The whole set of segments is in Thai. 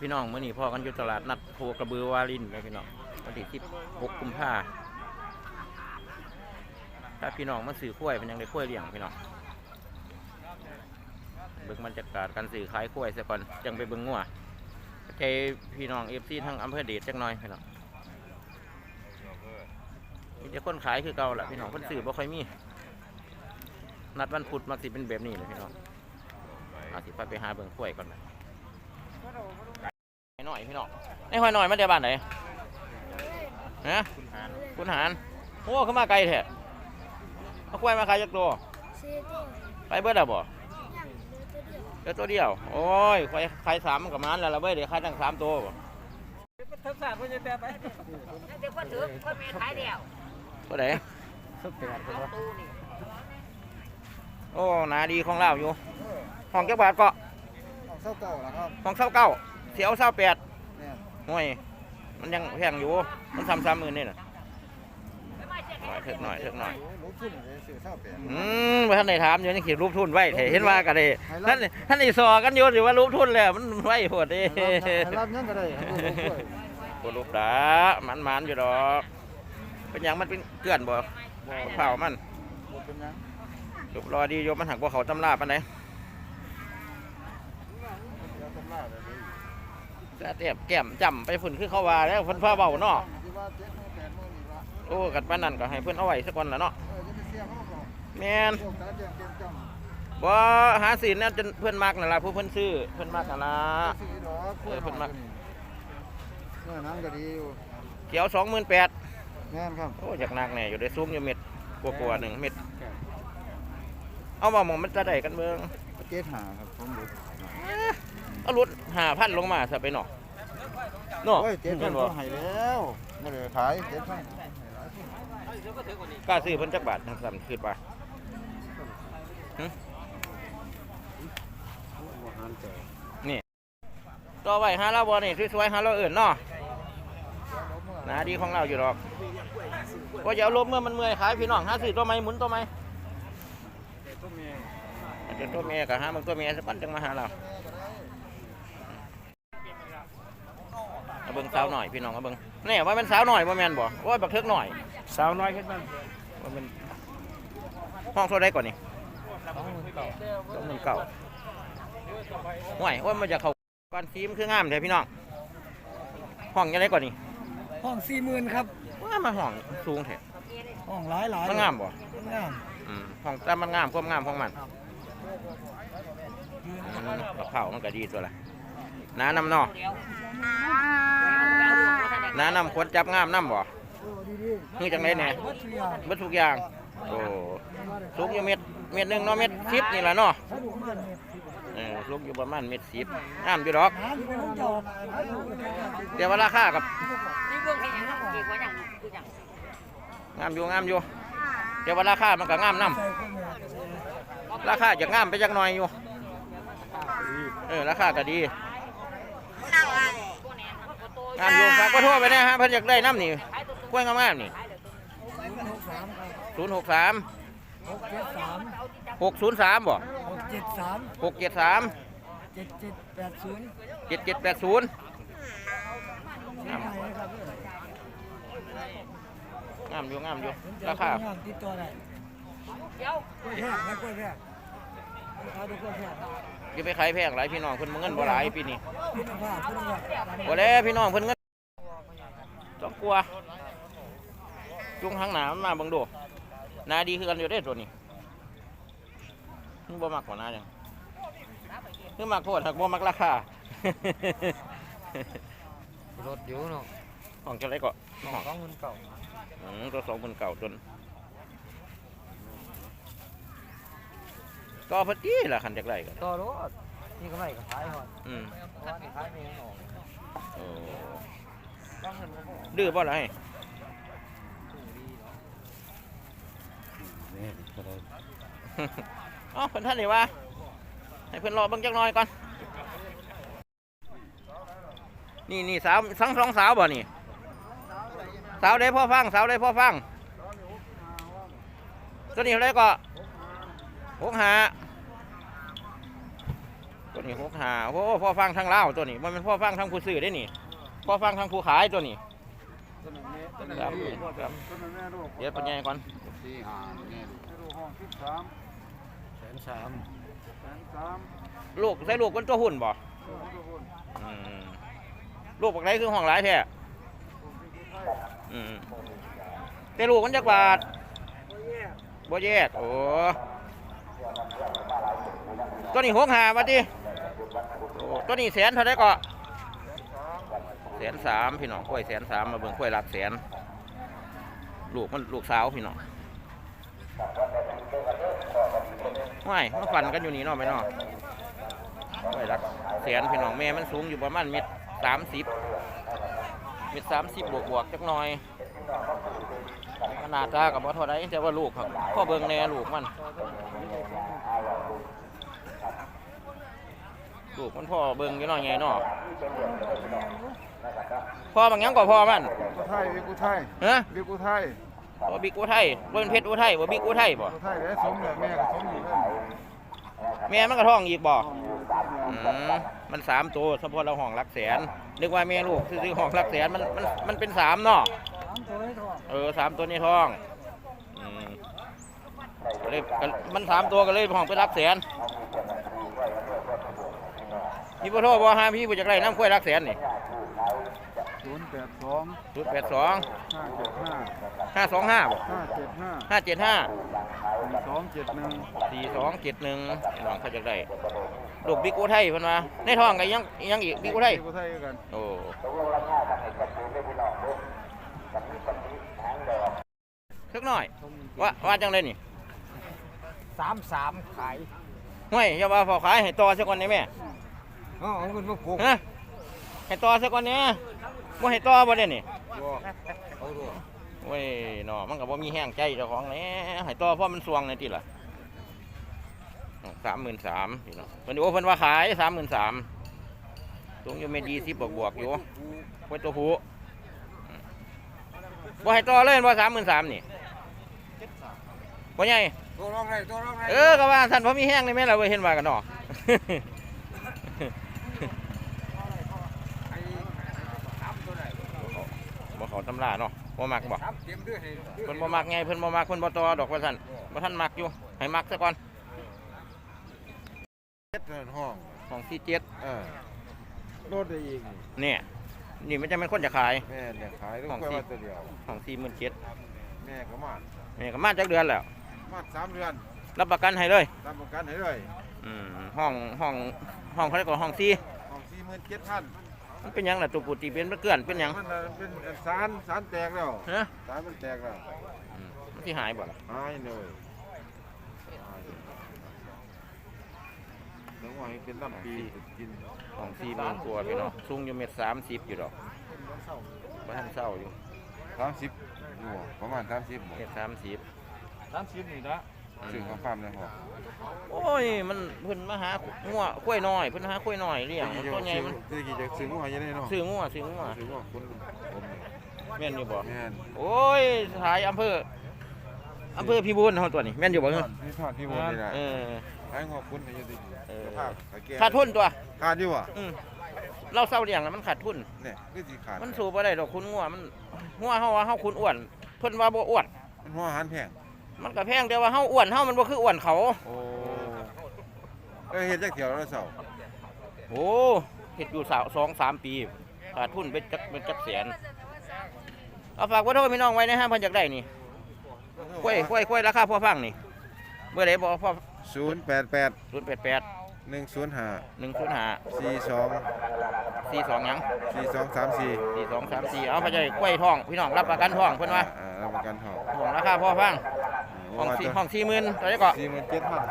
พี่น้องเมื้อนี้พ่อกันอยู่ตลาดนัดโพกระบือวารินเลยพี่น้องวันที่16กุมภาถ้าพี่น้องมาซื้อกล้วยเป็นยังได้กล้วยเลี้ยงพี่น้องเบิ่งบรรยากาศการซื้อขายกล้วยซะก่อนจังไปเบิ่งงัวใจพี่น้อง FC ทั้งอำเภอเดชจักหน่อยพี่น้องมีแต่คนขายคือเก่าแหละพี่น้องคนซื้อบ่ค่อยมี นัดวันพุธมักสิเป็นแบบนี้เลยพี่น้องอาสิไปไปหาเบิ่งกล้วยก่อนนะ หน่อยพี่น้องไอ้หอยหน่อยมาเดี๋ยวบ้านไหนฮะคุณหารโอ้เข้ามาไกลแท้เอากล้วยมาขายจักตัวซื้อตัวไปเบิดแล้วบ่ย่างเหลือตัวเดียวเดี๋ยวตัวเดียว โอ้ยควายขายสามมันกับมันแล้วละเว้ยเดี๋ยวขายตั้งสามตัวบ่ทักษะเพิ่นจะแต่ไปเด็กคนถือคนเมียขายเดียวตัวไหนสักแปดเอาตู้นี่โอ้หนาดีของเราอยู่ห้องเจ้าบาทก็เศร้าเก่าแล้วครับห้องเศร้าเก้า เสียวเศร้าแปดเนี่ยห่วยมันยังแพงอยู่ มันทำสามหมื่นนี่น่ะหน่อยเถิกหน่อยเถิกหน่อยรู้ขึ้นเลยสื่อเศร้าแปดอืมว่าท่านได้ถามอยู่นี่ขีดรูปทุนไว้เถเห็นว่ากันเลยให้รับท่านท่านได้สอกันอยู่หรือว่ารูปทุนแล้วมันไว้โหดเด้รับเงินก็ได้ให้รู้ด้วยโหรูปดามันมันอยู่ดอก เป็นหยังมันเป็นเกลื่อนบ่เผามันหมดเป็นยังรูปรอดีโยมมันหักว่าเขาตำราปานไหน เดี๋ยวตำราเลยจะเตียบแก้มจำไปฝุ่นคือเขาว่าแล้วเพิ่นฟ้าเบาเนาะที่ว่าเจ็ดโมงแปดโมงนี่ละโอ้กัดปานนั้นก็ให้เพิ่นเอาไว้สักวันละเนาะเออจะไปเสียเขาบอกแม่นพวกการเรียนเตรียมจบ่หาสินนั่นจนเพิ่นมักนั่นล่ะผู้เพิ่นซื้อเพิ่นมักนั่นล่ะำสีดอกเนื้อหนังก็ดีอยู่เขียว28,000แม่นครับโอ้อยากนักแน่อยู่ได้สูงอยู่เม็ดกว่าๆหนึ่งเม็ดเอามาหมองมันจะได้กันเมืองเจ็ดหาครับผมดู เอารถหาพันลงมาซะไปเนาะเนาะโอ้ยเจ็ดพันบ่ก็ให้แล้วไม่ได้ขายเจ็ดพันกล้าซื้อเพิ่นจักบาททั้งซ้ำคือว่าต่อไว้หาเราบ่นี่สวยๆหาเราเอื่นเนาะหนาดีของเราอยู่ดอกว่าอย่าเอาลบเมื่อมันเมื่อยขายพี่น้องหาซื้อตัวไม้หมุนตัวไม้เป็นตัวเมียกับหามันตัวเมียสักวันจังมาหาเรา เอาเบิ่งสาวหน่อยพี่น้องเอาเบิ่งแนี่ว่าเป็นสาวหน่อยบ่แม่นบ่ว่าบักเทิกหน่อยสาวน้อยขึ้นมาว่าเป็นห้องเท่าไรก่อนนี่สองหมื่นเก้าสองหมื่นเก้าห่วยว่ามันจะเข้าก่อนซีมคืองามเด้อพี่น้องห้องยังไงก่อนนี่ห้องสี่หมื่นครับว่ามาห้องสูงแท้ห้องหลายหลายมันงามบ่งามอืมห้องแต่มันงามความงามของมันอืมกระเพรามันก็ดีตัวละน้านำเนอเดียว น้านำควรจับงามน้ำบ่นี่จังไดแหน่วัตถุยเบิดทุกอย่าง โอ้สูงอยู่เม็ดเม็ดหนึ่งเนาะเม็ดสิบนี่แหละเนาะเออสูงอยู่ประมาณเม็ดสิบงามอยู่ดอกหาอยู่เป็นน้องจอกเดี๋ยวว่าราคากับนี่เบื้องที่ยังนั่งกี่กว่าอย่างกูอย่างงามอยู่งามอยู่ เดี๋ยวว่าราคามันก็งามน้ำราคาจะงามไปจักหน่อยอยู่ เออราคาก็ดี งามอยู่ฝากก็โทรไปนะฮะเพิ่นอยากได้น้ำนี่กล้วยงามๆนี่หกสามครับศูนย์หกสามหกเจ็ดสามหกศูนย์สามบ่หกเจ็ดสามหกเจ็ดสามเจ็ดเจ็ดแปดศูนย์เจ็ดเจ็ดแปดศูนย์ใช่ไหมครับงามอยู่งามอยู่ผมจะราคาเอติดตัวได้เดี๋ยวกล้วยแพงนะกล้วยแพงเอาดูกล้วยแพง จะไปขายแพงหลายพี่น้องเพิ่นบ่เงินบ่หลายปีนี้คุณภาพคุณภาพบ่ได้พี่น้องเพิ่นเงินต้องกลัวจุงทางหนามันมาเบิ่งดูหนาดีคือกันอยู่เด้ตัวนี้มึงบ่มักกว่าหนาจังคือมักโทษหักบ่มักราคารถอยู่เนาะห้องจะไรก็ห้องสองหมื่นเก่าอืมตัวสองคนเก่าจน ก็พอดีล่ะคันจากไรกันต่อรถนี่ก็ไม่ก็ขายหอดอืมเพราะว่านี่ขายไม่ยังออกโอ้ตั้งเงินมาพอดื้อบ่ไรนี่ก็ได้เอ้าเพิ่นท่านนี่ว่า ให้เพิ่นรอเบิ่งจักหน่อยก่อน นี่นี่สาวทั้งสองสาวบ่นี่ สาวได้พ่อฟัง สาวได้พ่อฟัง ตัวนี้เท่าไหรก็ หกหาตัวนี่หกหาโอ้พ่อฟังทางลาวตัวนี้มันเป็นพ่อฟังทางผู้ซื้อได้นี่พ่อฟังทางผู้ขายตัวนี้ต้นนั้นแม่ต้นนั้นครับแม่ครับต้นนั้นแม่ลูกเดี๋ยวปัญญาก่อนสี่ห้าแม่ลูกห้องสิบสามแสนสามแสนสามลูกใส่ลูกเป็นตัวหุ่นบ่ลูกทุกคนอืมลูกบักไรคือห้องหลายแท้อืมแต่ลูกมันจักบาทบ่แยก โอ้ ตัวนี้หกหามาดิโอ้ตัวนี้แสนเท่าไดก็แสนสามพี่น้องกล้วยแสนสามมาเบิ่งกล้วยหลักแสน ลูกมันลูกสาวพี่น้องไม่มาฝันกันอยู่นี่นาะไปเนาะกล้วยหลักแสนพี่น้องแม่มันสูงอยู่ประมาณเมตรสามสิบเมตรสามสิบบวกบวกจักหน่อยขนาดตากับว่าเท่าไรแต่ว่าลูกครับพ่อเบิ่งแน่ลูกมัน ลูกมันพ่อเบิ่งอยู่เนาะไงเนาะพ่อบางหยังกว่าพ่อมันกูไทยวิกูไทยฮะวิกูไทยบ่บิ๊กอุทัยบ่เป็นเพชรอุทัยบ่บิ๊กอุทัยบ่กูไทยแล้วสมเลยแม่ก็สมอยู่เลยแม่มันก็ท้องอีกบ่อืมมันสามตัวเฉพาะเราห้องหลักแสน นึกว่าแม่ลูกซื้อๆห้องหลักแสนมันมันมันเป็นสามเนาะเออสามตัวในท้องอืมก็เลยก็มันสามตัวก็เลยห้องเป็นหลักแสน พี่พ่อโทษบ่ฮะพี่ผู้จักไรน้ำกล้วยหลักแสนนี่ศูนย์แปดสองศูนย์แปดสองห้าเจ็ดห้าห้าสองห้าบ่ห้าเจ็ดห้าห้าเจ็ดห้าสี่สองเจ็ดหนึ่งสี่สองเจ็ดหนึ่งน้องเขาจะได้ลูกบิ๊กอุทัยเพิ่นว่าในท้องก็ยังยังอีกบิ๊กอุทัยวิกูไทยกันโอ้สักหน่อยว่าว่าจังเลยนี่สามสามขายห้วยอย่าว่าพอขายให้ต่อสักวันนี้แม่ อ๋อเอาเงินมาปลูกฮะให้ต่อสักวันนี้บ่ให้ต่อบ่ได้นี่เอาด้วยโอ้ยเนาะมันก็บ่มีแห้งใจเจ้าของแหน่ให้ต่อเพราะมันสวงในติล่ะสามหมื่นสามพี่น้องเพิ่นโอ้เพิ่นว่าขายสามหมื่นสามสูงอยู่เมตรยี่สิบบวกบวกๆอยู่ไว้ตัวผู้อืมบ่ให้ต่อเลยบ่สามหมื่นสามนี่บ่ใหญ่ตัวรองไรตัวรองไรเออก็ว่าท่านพอมีแห้งนี่แม่นเราเห็นว่ากันเนาะ ไอ้สามตัวไหน บ่ เขาตำราเนาะบ่มักบ่สามเต็มด้วยให้เพิ่นบ่มักไงเพิ่นบ่มักเพิ่นบ่ต่อดอกว่าซั่นบ่ทันมักอยู่ให้มักซะก่อนเจ็ดเงินห้องของที่เจ็ดเออโลดได้อีกนี่เนี่ยนี่มันจะเป็นคนจะขายแม่เนี่ยขายต้องของค่อยที่ว่าตัวเดียวของสี่หมื่นเจ็ดแม่ก็มานี่ก็มาจากเดือนแล้วมาสามเดือนรับประกันให้เลยตามประกันให้เลยอืมห้องห้องห้องเขาเรียกว่าห้องสี่ของสี่หมื่นเจ็ดพัน มันเป็นหยังล่ะตัวปูตีเป็นมันเกลื่อนเป็นหยังมันน่ะเป็นสารสารแตกแล้วฮะสารมันแตกแล้วอืมมันสิหายบ่ล่ะหายเลยหายแล้วว่าให้เป็นลำปีกินห้องสี่หมื่นกว่าพี่น้องสูงอยู่เมตรสามสิบอยู่ดอกบ่ทันเศร้าอยู่สามสิบอยู่บ่ประมาณสามสิบเมตรสามสิบ สามสิบนี่ละ ซื้อข้าวฟาร์มเลยครับโอ้ย มันเพิ่นมาหางัวกล้วยน้อย เพิ่นหากล้วยน้อยเลี้ยงมันตัวใหญ่มันซื้อกี่จะซื้องูหายยังไงเนาะซื้องัวซื้องัวซื้องูคุณผมนี่แม่นอยู่บ่แม่นโอ้ยสายอำเภออำเภอพิบูลเฮาตัวนี้แม่นอยู่บ่เฮะพี่ทอดพี่บนนี่แหละเออขายงอคุณให้อยังดีเออภาพตะเกียบขาดทุนตัวขาดอยู่อะอืมเราเศร้าเลี้ยงแล้วมันขาดทุนเนี่ยคือสิขาดมันสู้บ่ได้ดอกคุณงัวมันงัวเฮาว่าเฮาคุณอ้วนเพิ่นว่าบ่อ้วนมันหัวอาหารแพง มันก็แพงแต่ว่าเฮาอ้วนเฮามันบ่คืออ้วนเขา โอ้เอ้ยเฮ็ดจักเที่ยวแล้วเสาโอ้เฮ็ดอยู่สาวสองสามปีขาดทุนเป็นจักเป็นจักแสนเอาฝากไว้โทษพี่น้องไว้นะฮะเพิ่นอยากได้นี่กล้วยกล้วยกล้วยราคาพอฟังนี่เมื่อใดบ่พอศูนย์แปดแปด088หนึ่งศูนย์ห้า105สี่สอง42หยังสี่สองสามสี่42 34เอาไปใจกล้วยทองพี่น้องรับประกันทองเพิ่นว่าอ่ารับประกันทองทองราคาพอฟัง ห้องสี่ห้อง40,000ตัวนี้ก็สี่หมื่นเจ็ดพัน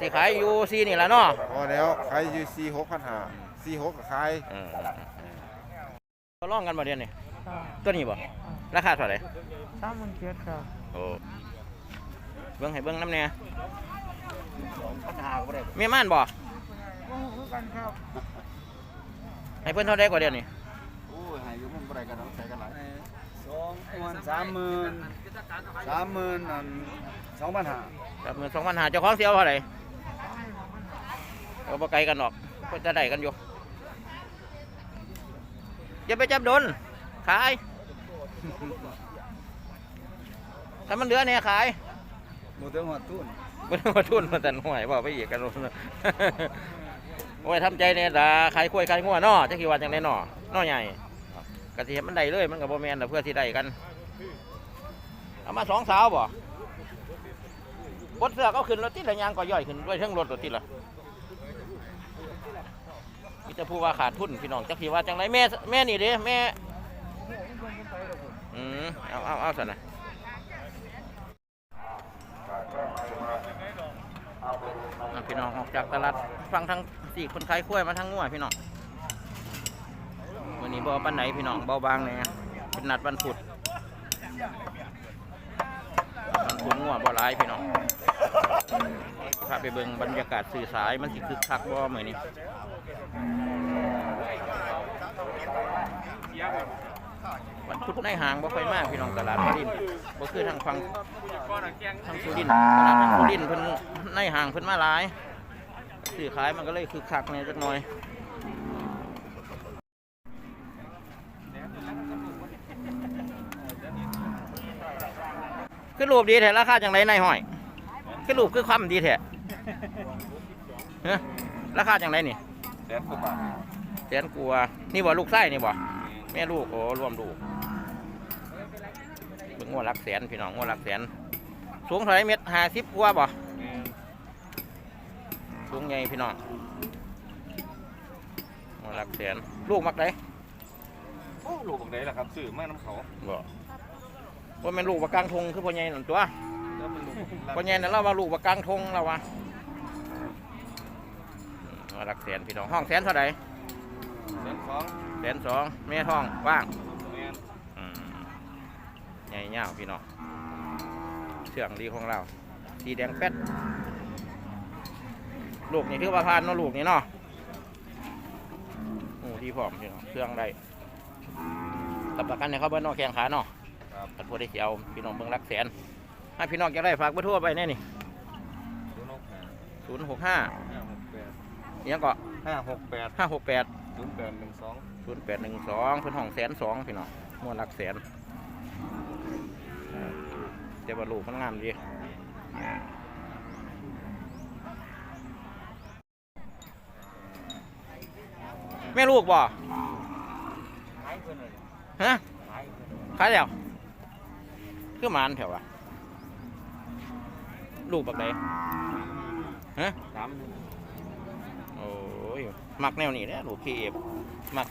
สิขายอยู่4นี่ล่ะเนาะพอแล้วขายอยู่สี่หกพันห้าสี่หกก็ขายเออก็ลองกันบ่เดือนนี่ตัวนี้บ่ราคาเท่าไหร่สามหมื่นเจ็ดครับโอ้เบิ่งให้เบิ่งน้ำแน่ปัญหาก็ได้เมียม่านบ่ก็คือกันครับให้เพิ่นเท่าใดกว่าเดือนนี่โอ้ยหายอยู่มันบ่ได้กันต้องใช้กันหลายส องมันสามหมื่นสามหมื่นอันสองพันห้ากับเงิน2,500เจ้าของสิเอาเท่าไหร่ก็บ่ไกลกันหรอกก็จะได้กันอยู่อย่าไปจับโดน ขาย ถ้ามันเหลือเนี่ยขายหมดเรื่องหัวตุ้นไม่ได้มาทุนมาแต่หน่วยบอกไปอีกกันโอ้ยทำใจเนี่ยตาขายกล้วยขายงัวเนาะจะกี่วันจังได้เนาะเนาะใหญ่กะทิมันได้เลยมันกับโบแมนแต่เพื่อที่ได้กัน เอามาสองสาวบ่บดเสือกเอาขึ้นรถติดละยางก็ย่อยขึ้นด้วยเทั้งรถรถติดละมีแต่ผู้ว่าขาดทุนพี่น้องจักกี่ว่าจังไรแม่แม่นี่เด้แม่อืมเอาเอาเอาสันะอะพี่น้องออกจากตลาดฟังทั้งสี่คนขายกล้วยมาทั้งงัวพี่น้องวันนี้บ่ปันไหนพี่น้องเบาบางเนี่ยเป็นนัดวันพุธ วันพุธงัวบ่ร้ายพี่น้องพาไปเบิ่งบรรยากาศสื่อสายมันสิคึกคักบ่เหมือนนี้วันพุธในห่างบ่ค่อยมากพี่น้องตลาดพรินทร์บ่คือทางฟังทางสุรินทร์ตลาดทางสุรินทร์เพิ่นในห่างเพิ่นมาหลายซื้อขายมันก็เลยคึกคักเนี่ยจักหน่อย คือรูปดีแท้ราคาจังไรในห้อย คือรูปคือความดีแท้เฮ้ราคาจังไรนี่แสนกว่าบาทแสนกลัวานี่บ่ลูกไส้นี่บ่แม่ลูกโอ้รวมลูกเบิ่งงวดหลักแสนพี่น้องงวดหลักแสนสูงเท่าไหรเมตรห้าสิบกว่าบ่สูงใหญ่พี่น้องงวดหลักแสนลูกมักไดโอ้ลูกของไหนล่ะครับซื้อมาน้ำเขาบ่ ว่าแม่นลูกว่ากลางทงคือพ่อใหญ่นั่นตัวแล้วมันลูกพ่อใหญ่นั่นเราว่าลูกว่ากลางทงเราว่าอืมงวดหลักแสนพี่น้องห้องแสนเท่าไหรแสนสองแสนสองแม่ท้องว่างแมนอืมใหญ่ยาวพี่น้องเชื่องดีของเรา สีแดงแป๊ดลูกนี่ถือว่าพานเนาะลูกนี่เนาะโอ้ดีพร้อมพี่น้องเครื่องได้รับประกันให้เขาเบิ้ลนอกแข้งขาเนาะ ครับถ้าพอได้สิเอาพี่น้องเบิ้งรักแสนให้พี่น้องจะได้ฝากเบอร์โทั่วไปแน่นี่ศูนย์หกห้าศูนย์หกห้าห้าหกแปดเนี่ยก็ห้าหกแปดห้าหกแปดศูนย์แปดหนึ่งสองศูนย์แปดหนึ่งสองเพิ่นห้องแสนสองพี่น้องมวนรักแสนเจ้าบรลูกมันงามดีแม่ลูกบ่ฮะขายแล้ว คือหมานแถวอะลูกบักใดฮะสามโอ้ยมักแนวนี้แหละลูกขี้เอฟมัก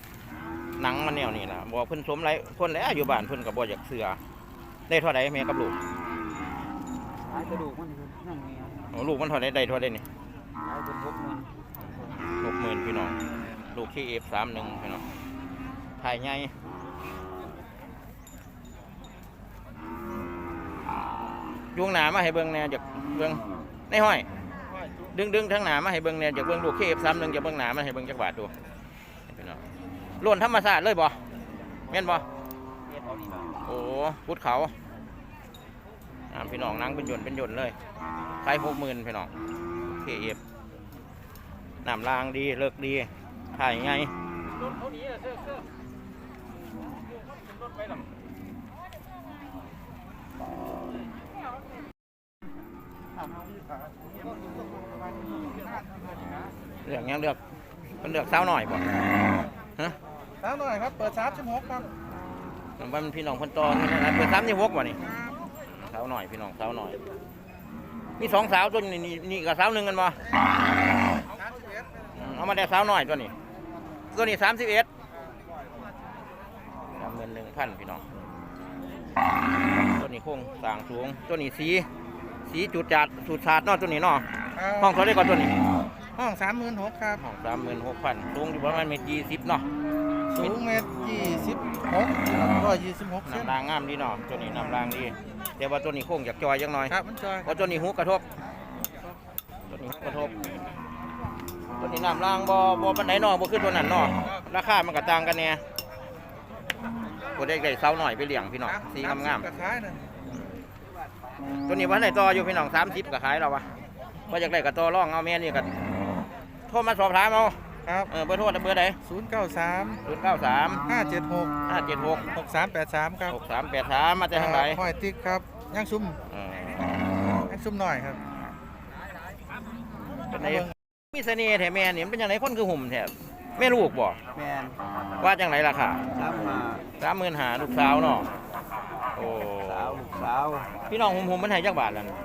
หนังมันแนวนี้ล่ะบอกเพิ่นสมไรคนแล้วอยู่บ้านเพิ่นก็บ่อยากเสือได้เท่าใดแม่กับลูกขายกระดูกมันนั่งนี่โอ้ลูกมันเท่าใดได้เท่าใดนี่ขายเป็นพวกมันหกหมื่นพี่น้องลูกขี้เอฟสามหนึ่งพี่น้องถ่ายให ญ่วงหนามาให้เบิ่งแหน่จากเบิ่งในห้อย ดึงดึงทั้งหนามาให้เบิ่งแหน่จากเบิ่งลูกเอฟสามหนึ่งจากเบิ่งหนามาให้เบิ่งจักบาทดูพี่น้องล้วนธรรมศาสตร์เลยบ่แม่นบ่โอ้พุดเขาอ่าพี่น้องนั่งเป็นหยนต์เป็นหยนต์เลยขายหกหมื่นพี่น้องเคเอฟน้ำรางดีเลิกดีถ่ายไงเลื อกยังเลือกมันเลือกสาวหน่อยบ่ฮะสาหน่อยครับ เปิดสามสิบหกครับผมว่ามันพี่น้องคนโตนี่นะเปิดซ้ำนี่วกว่นี่สาวหน่อยพี่น้องสาวหน่อย มีสองสาวตัวนี้นี่นี่กับสาวหนึ่งกันบ่อืมเอามาได้สาวหน่อยตัวนี้ตัวนี้สามสิบเอ็ดสามหมื่นหนึ่งพันพี่น้องตัวนี้โค้งสางสูงตัวนี้สีสีจุดจัดจุดสาดนาะตัวนี้เนาะห้องเขาได้ก่อนตัวนี้ ห้องสามหมื่นหกครับ ห้องสามหมื่นหกพันสูงอยู่ประมาณเมตรยี่สิบเนาะสูงเมตรยี่สิบหกร้อยยี่สิบหกเซนน้ำรางงามดีเนาะตัวนี้น้ำรางดีแต่ว่าตัวนี้โค้งจากจอยยังหน่อยครับมันจอยเพราะตัวนี้หูกระทบตัวนี้หูกระทบตัวนี้น้ำล่างบ่บ่ปันไหนนอบ่ขึ้นตัวนั้นนอราคามันก็ต่างกันเนี่ยบ่ได้ได้เสาหน่อยไปเลี้ยงพี่น้องสีงามกระขายนะๆตัวนี้ว่าไหนต่ออยู่พี่น้อง30ก็ขายแล้ววะว่าอยากได้ก็ต่อรองเอาแม่นี่ก็ โทรมาสอบถามเอาครับเออเบอร์โทรเบอร์ใดศูนย์เก้าสามศูนย์เก้าสามห้าเจ็ดหกห้าเจ็ดหกหกสามแปดสามครับหกสามแปดสามมาจากทางไหนห้อยติ๊กครับย่างซุ่มเออย่างซุ่มหน่อยครับเป็นไงมีเสน่ห์แถมแม่นี่มันเป็นยังไงคนคือหุ่มแถบแม่ลูกบ่แมนว่าจังไรราคาสามมาสามหมื่นหาลูกสาวเนาะโอ้สาวลูกสาวพี่น้องหุ่มหุ่มมันให้จักบาทแล้วนะ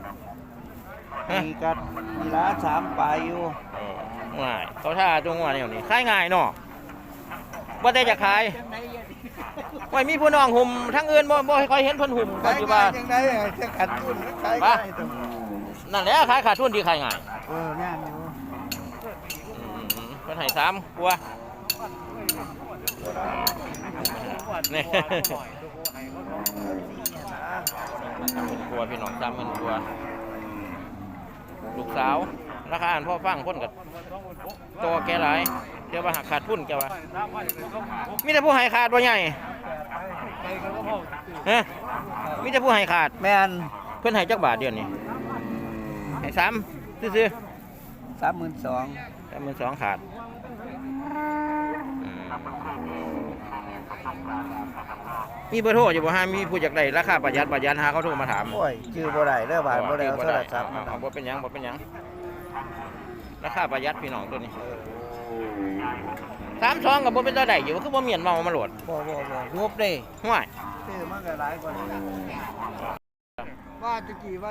ฮะมีกัดมีร้านสามปลายอยู่เออ ง่ายเขาท่าจงว่าเนี่ยนี่ขายง่ายเนาะว่าแต่จะขายไม่มีผู้น้องหุ่มทั้งอื่นบ่บ่ค่อยเห็นเพิ่นหุ่มปัจจุบันยังไงจะขัดทุนขายปะง่ายตรงนั่นแหละขายขาดทุนดีขายง่ายเออแม่นอยู่อืมเพิ่นให้สามกลัวนี่สามหมื่นกว่าพี่น้องสามหมื่นกว่าลูกสาว ราคาอันพ่อฟังคนกับตัวแกหลายเดี๋ยวว่าหักขาดทุนแกว่ามีแต่ผู้ให้ขาดว่าใหญ่ฮะมีแต่ผู้ให้ขาดแม่นเพื่อนให้จักบาทเดือนนี้ให้สามซื้อสามหมื่นสองๆสามหมื่นสองขาดอืมมีเบอร์โทรอยู่บ่ฮะมีผู้อยากได้ราคาประหยัดประหยัดหาเขาโทรมาถามโอ้ยชื่อบ่ได้เด้อบาทบ่ได้เอาโทรศัพท์มาเอาบ่เป็นหยังบ่เป็นหยัง ราคาประหยัดพี่น้องตัวนี้สามสองกับบ่เป็นตัวใดอยู่คือบ่เมียนเมามาโหลดบ่บ่บ่งบเด้ห่วยซื้อมันก็หลายกว่านี้ว่าตะกี้ว่า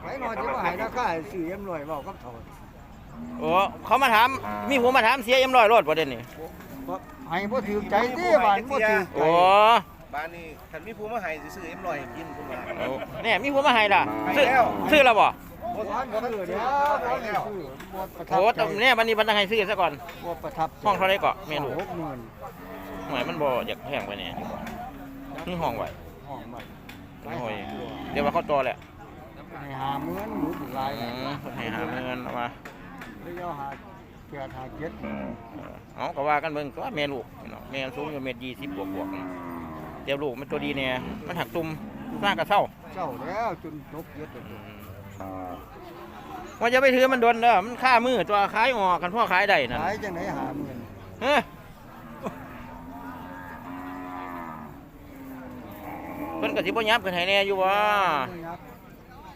ไผนอนจะมาให้ราคาสี่เอ็มร้อยเว้ากับเฒ่าโอ้เขามาถามมีผู้มาถามเสียเอ็มร้อยโลดประเด็นนี้บ่ให้บ่ถือใจติบาทบ่ถือใจโอ้บ้านนี้คันมีผู้มาให้ซื้อเอ็มลอยกินคุณมาเอาเนี่ยมีผู้มาให้ล่ะซื้อให้แล้วซื้อแล้วบ่ บ่ทันบ่ซื้อเด้อบ่ได้ซื้อบ่ประทับโอ้ตรงเนี่ยวันนี้บันทังให้ซื้อซะก่อนบ่ประทับห้องเท่าไรเกาะเมนูหกหมื่นหวยมันบ่อยากแพงไปเนี่ยนี่ห้องไหวห้องใหม่ไม่ห้อยเดี๋ยวว่าเขาโตแหละให้หาหมื่นหรือหลายอืมให้หาเงินเอามาหรือเอาหาแปดหาเจ็ดเออเอาก็ว่ากันเบิ่งก็แม่ลูกพี่น้องแม่สูงอยู่เมตรยี่สิบบวกบวกเดี๋ยวลูกมันตัวดีเนี่ยมันหักตุ่มสร้างกระเซ้าเจ้าแล้วจนนกเยอะตัว ว่าจะไปถือมันโดนเด้อมันค่ามือตัวขายออกกันพ่อขายได้นั่นขายจังไหนหาหมื่นเฮ้ยเพิ่นก็สิบ่ยับกันให้แน่อยู่ว่าไม่ยักษ์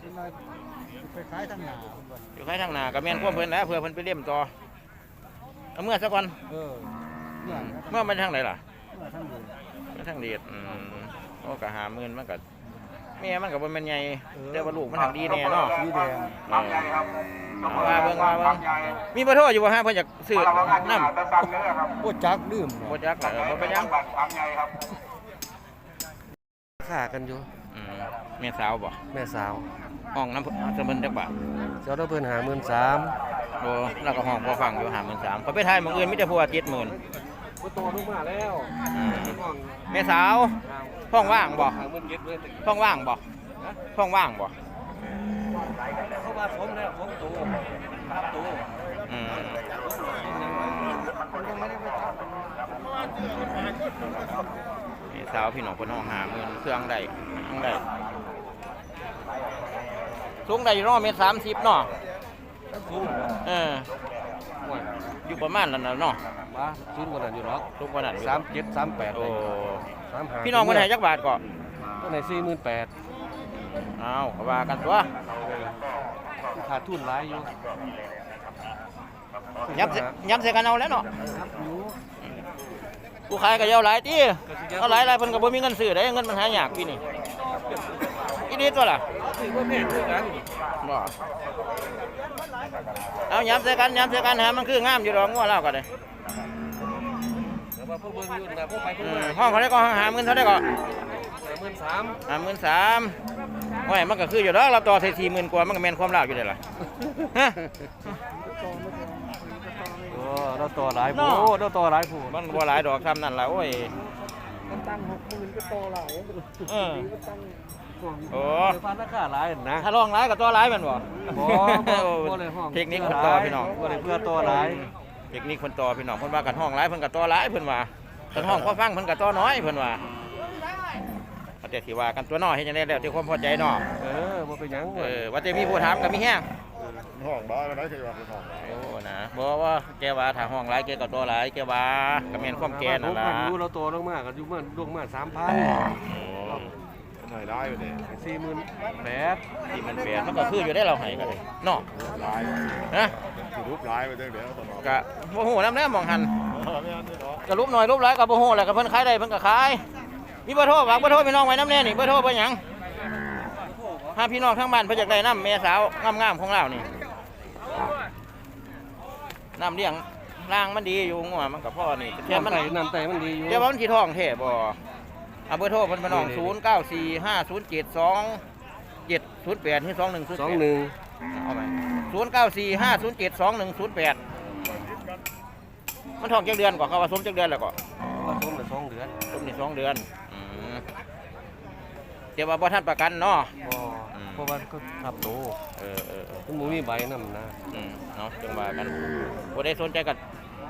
เป็นมาไปขายทางหนาก่อนอยู่ใครทางหน้าก็แม่นความเพิ่นแล้วเพื่อเพิ่นไปเลี่ยมต่อเอาเมื่อซะก่อนเออเนี่ยนะเมื่อมันทางไหนล่ะเมื่อทั้งเดือนเมื่อทางเดียดอืมโอ้ก็หาหมื่นมันก็แม่มันก็บ่แม่นใหญ่แต่ว่าลูกมันทางดีแน่เนาะสีแดงเออเอาว่าเบิ่งว่าเบิ่งมีเบอร์โทรอยู่บ่ฮะเพิ่นอยากซื้อนำโอ้จักลืมบ่จักล่ะเออบ่เป็นหยังค่ากันอยู่อืมแม่สาวบ่แม่สาวห้องน้ำเพิ่นจะเพิ่นจักบาทเจ้าต้องเพิ่นหาหมื่นสามโอ้แล้วก็ห้องพอฟังอยู่53,000เขาไปถ่ายหมื้องอื่นมีแต่พวก70,000 ก็โตลงมาแล้วอืมแม่สาวห้องว่างบ่หาหมื่นเจ็ดเลยห้องว่างบ่ห้องว่างบ่เขาว่าผมแล้วผมโตครับโตอืมแม่สาวพี่น้องเพิ่นห้องหาหมื่นเครื่องได้เครื่องได้สูงได้อยู่เนาะเมตร30เนาะสูงเออ อยู่ประมาณนั้นน่ะเนาะมาสูงกว่านั้นอยู่หรอกสูงกว่านั้นอยู่สามเจ็ดสามแปดโอ้สามหาพี่น้องเพิ่นให้จักบาทก่อนก็ในสี่หมื่นแปดอ้าวก็ว่ากันตัวขาดทุนหลายอยู่ยับใส่ยับใส่กันเอาแล้วเนาะผู้ขายก็เยาหลายติเอาหลายหลายเพิ่นก็บ่มีเงินซื้อได้เงินมันหายากพี่นี่อีนี่ตัวล่ะถือว่าแม่คือกันบ่ เอายับใส่กันยับใส่กันหามันคืองามอยู่ดอกงัวเราก็ได้แต่ว่าพวกเบิ่งอยู่นะพวกไปพวอืกมมาห้องเขาได้ก็หาเงินเท่าได้ก็หมื่นสามหาหมื่นสามโอ้ยมันก็คืออยู่ดอกเราต่อใส่สี่หมื่นกว่ามันก็แม่นความลาวอยู่ได้ล่ะฮะโอ้เราต่อหลายเนาะโอ้เราต่อหลายผู้มันบ่หลายดอกทำนั่นล่ะโอ้ยมันตั้งหกหมื่นก็โตแล้วเออ โอ้เดี๋ยวพันราคาหลายนะถ้าลองหลายก็ต่อหลายแม่นบ่บ่บ่บ่เลยห้องเทคนิคคนต่อพี่น้องบ่ได้เพื่อต่อหลายเทคนิคคนต่อพี่น้องเพิ่นว่ากันห้องหลายเพิ่นก็ต่อหลายเพิ่นว่าคันห้องพอฟังเพิ่นก็ต่อน้อยเพิ่นว่าเขาแต่สิว่ากันตัวน้อยเฮ็ดจังได๋แล้วแต่ความพอใจเนาะเออบ่เป็นหยังเออว่าแต่มีผู้ถามก็มีแฮงห้องร้อยแล้วได้เคยว่าเป็นห้องโอ้นะบอกว่าแกว่าถ้าห้องหลายแกก็ตัวหลายแกว่าก็แม่นความแกนั่นล่ะผมอยู่เราโตลงมากกันอยู่มันลงมาสามพันเป็น หน่อยได้อยู่เนี่ยสี่หมื่นแปดที่มันเปลี่ยนมันก็คืออยู่ได้เราให้กันเลยเนาะลายนะรูปลายไปเดี๋ยวเดี๋ยวต้องก็บ่ฮู้นำแน่มองหันไม่อันนี้เนาะก็รูปหน่อยรูปหลายก็บ่ฮู้แหละก็เพิ่นขายได้เพิ่นก็ขายมีเบอร์โทรฝากเบอร์โทรพี่น้องไว้นำแน่นี่เบอร์โทรเบอร์หยังถ้าพี่น้องทั้งบ้านเพิ่นอยากได้น้ำแม่สาวงามๆของเรานี่น้ำเลี้ยงร่างมันดีอยู่งัวมันก็พอนี่แต่มันน้ำไตน้ำไตมันดีอยู่เดี๋ยวว่ามันสิท้องแท้บ่ เอาเบอร์โทรเพิ่นพี่น้อง0945072708ที่2108สองหนึ่งเอาไป0945072108มันท้องจักเดือนกว่าเขาว่าสมจักเดือนแล้วก็ผสมละสองเดือนต้มนี่สองเดือนอืมเดี๋ยวว่าบ่ทันประกันเนาะพออืมเพราะว่าเขาทับโตเออเออเออมันบ่มีใบนำนะอืมเนาะจังว่ากันบ่ได้สนใจกับ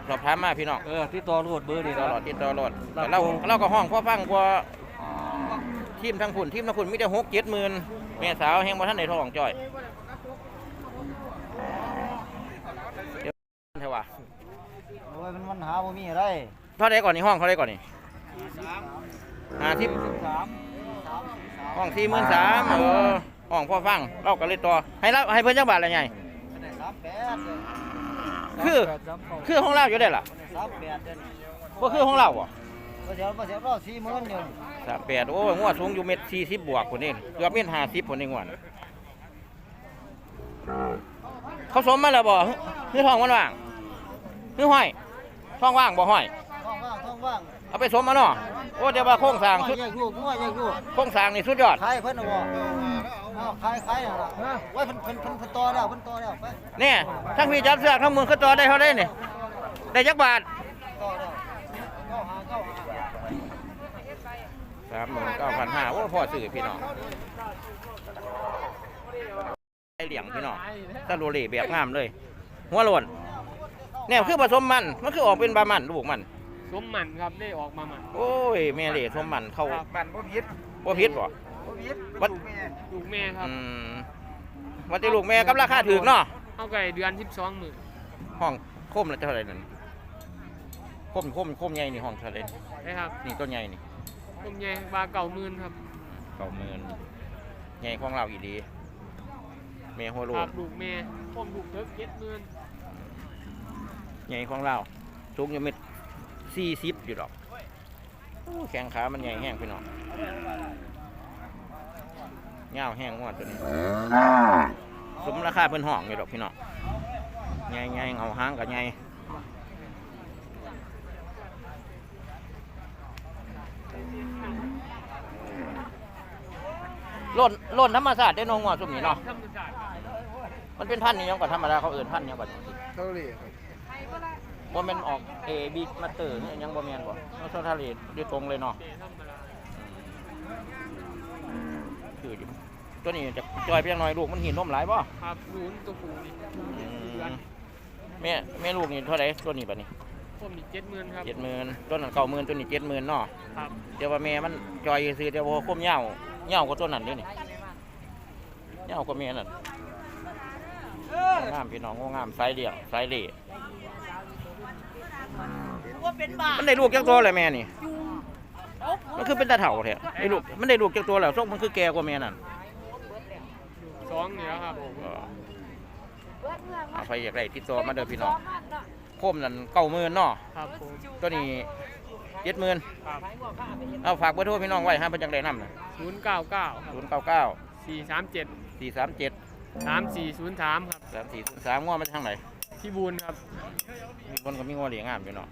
สอบถามมาพี่น้องเออที่ต่อรถเบอร์นี่ตนะ ลอดติดต่อรถรับแต่เราวงเราก็ห้องพอฟังกว่าทีมทั้งพุ่นทีมทั้งพุ่นมีแต่หกเจ็ดหมื่นแม่สาวแห่งบ่ทันได้ท้องจ้อยเดี๋ยวเท่าว่าโอ้ยมันมันหาบ่มีอะไรเท่าใดก่อนนี่ห้องเท่าใดก่อนนี่ห้าสิบห้องสี่หมื่นสามเออห้องพอฟังเราก็เลยต่อให้เราให้เพิ่นจักบาทละไง สามแปดเดือน คือคือของเราอยู่ได้ล่ะสามแปดเดือนบ่คือของเราบ่บ่เสียวบ่เสียวรอสี่หมื่นเดือนสามแปดโอ้ยงวดสูงอยู่เม็ดสี่สิบบวกคนนี้เกือบเม็ดห้าสิบคนนี้งวดเขาสมมาแล้วบ่คือท้องมันว่างคือห้อยท้องว่างบ่ห้อยท้องว่างท้องว่างเอาไปสมมาเนาะโอ้เดี๋ยวว่าโครงสร้างสุดแยกลูกงัวแยกลูกโครงสร้างนี่สุดยอดขายเพิ่นน่ะบ่ อ้าวขายขายน่ะล่ะไว้เพิ่นเพิ่นเพิ่นเพิ่นต่อแล้วเพิ่นต่อแล้วไปเนี่ยทั้งพี่จับเสือกทั้งมือเขาต่อได้เท่าได้นี่ได้จักบาทต่อแล้วเก้าหาเก้าหาสามหมื่นเก้าพันห้าโอ้พ่อซื้อพี่น้องไอเหลี่ยงพี่น้องตะโลเล่แบบงามเลย หัวโลนแนวคือผสมมันมันคือออกเป็นบามันลูกมันสมหมันครับได้ออกมาหมันโอ้ยแม่เล่สมมันเข้าครับมันบ่ผิดบ่ผิดบ่บ่ผิด วัดลูกแม่ครับอืมวันที่ลูกแม่กับราคาถูกเนาะเอาไก่เดือนสิบสองหมื่นห้องโคมละเท่าไหร่นั่นโคมโคมโคมใหญ่นี่ห้องเท่าไหร่นะครับนี่ต้นใหญ่นี่ผมใหญ่บาเก่าหมื่นครับเก้าหมื่นใหญ่ของเราอีดีแม่หัวโลครันบลูกแม่ผมลูกเทิกเจ็ดหมื่นใหญ่ของเราสูงอยู่เม็ดสี่สิบอยู่ดอกโอ้แข้งขามันใหญ่แห้งพี่น้อ งยาวแห้งงวดตัวนี้สมราคาเพิ่นห้องอยู่ดอกพี่น้องใหญ่ใหญ่เอาหางกับใหญ่ล่นล่นธรรมศาสตร์ได้นงงวดสุ่มนี้เนาะธรรมศาสตร์มันเป็นพันธุ์นี่ยังกว่าธรรมดาเขาเอื่นพันธุ์ยังกว่าเกาหลีว่ามันออกเอบีมาเตอร์ยังบ่แม่นบ่เราชอบทะเลโดยตรงเลยเนาะ เตะธรรมดา คืออยู่ ตัวนี้จะจอยเพียงน้อยลูกมันหินนมหลายบ่ครับลูกตัวผูนี่อืเดือนมแม่แม่ลูกนี่เท่าไหร่ตัวนี้บัดนี้ผมนี่เจ็ดหมื่นครับเจ็ดหมื่นตัวนั้นเก้าหมื่นตัวนี้เจ็ดหมื่นเนาะครับเดี๋ยวว่าแม่มันจอยซื้อเดี๋ยวว่าคมเหย้าเหย้ากว่าตัวนั้นเด้นี่เหย้ากว่าแม่นั่นงามพี่น้องงามสายเดี่ยวสายเหล่มันได้ลูกจักตัวเลยแม่นี่มันคือเป็นตาเถ่าแท้ได้ลูกมันได้ลูกจักตัวแล้วทรงมันคือแก่กว่าแม่นั่น สองนี่แล้วครับผมก็เอาไปอยากได้ติดตัวมาเด้อพี่น้องโคมนั่นเก้าหมื่นเนาะครับผมตัวนี้เจ็ดหมื่นครับเอาฝากเบอร์โทรพี่น้องไว้ห้ามเป็นจังไดนำนะศูนย์เก้าเก้าศูนย์เก้าเก้าสี่สามเจ็ดสี่สามเจ็ดสามสี่ศูนย์สามครับสามสี่ศูนย์สามง้อมาทางไหนพี่บูนครับมีคนก็มีง้อเหลียงงามอยู่เนาะ